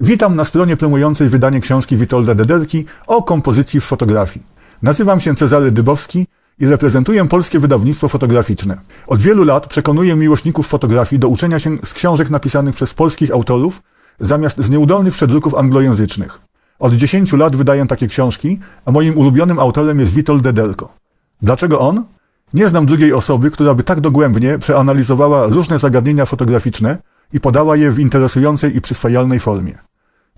Witam na stronie promującej wydanie książki Witolda Dederki o kompozycji w fotografii. Nazywam się Cezary Dybowski i reprezentuję polskie wydawnictwo fotograficzne. Od wielu lat przekonuję miłośników fotografii do uczenia się z książek napisanych przez polskich autorów zamiast z nieudolnych przedruków anglojęzycznych. Od 10 lat wydaję takie książki, a moim ulubionym autorem jest Witold Dederko. Dlaczego on? Nie znam drugiej osoby, która by tak dogłębnie przeanalizowała różne zagadnienia fotograficzne i podała je w interesującej i przyswajalnej formie.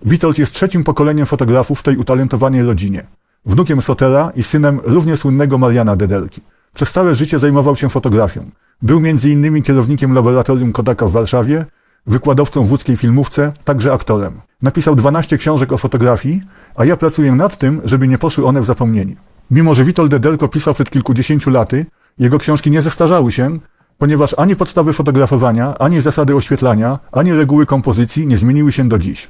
Witold jest trzecim pokoleniem fotografów w tej utalentowanej rodzinie. Wnukiem Sotera i synem równie słynnego Mariana Dederki. Przez całe życie zajmował się fotografią. Był m.in. kierownikiem laboratorium Kodaka w Warszawie, wykładowcą w łódzkiej filmówce, także aktorem. Napisał 12 książek o fotografii, a ja pracuję nad tym, żeby nie poszły one w zapomnienie. Mimo, że Witold Dederko pisał przed kilkudziesięciu laty, jego książki nie zestarzały się, ponieważ ani podstawy fotografowania, ani zasady oświetlania, ani reguły kompozycji nie zmieniły się do dziś.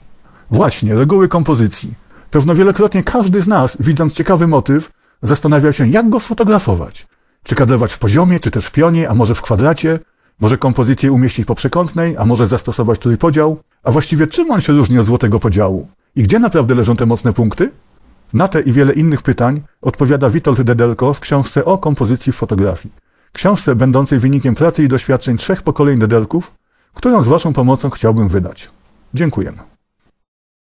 Właśnie, reguły kompozycji. Pewno wielokrotnie każdy z nas, widząc ciekawy motyw, zastanawiał się, jak go sfotografować. Czy kadrować w poziomie, czy też w pionie, a może w kwadracie? Może kompozycję umieścić po przekątnej, a może zastosować trójpodział? A właściwie czym on się różni od złotego podziału? I gdzie naprawdę leżą te mocne punkty? Na te i wiele innych pytań odpowiada Witold Dederko w książce o kompozycji w fotografii. Książce będącej wynikiem pracy i doświadczeń trzech pokoleń Dederków, którą z Waszą pomocą chciałbym wydać. Dziękuję.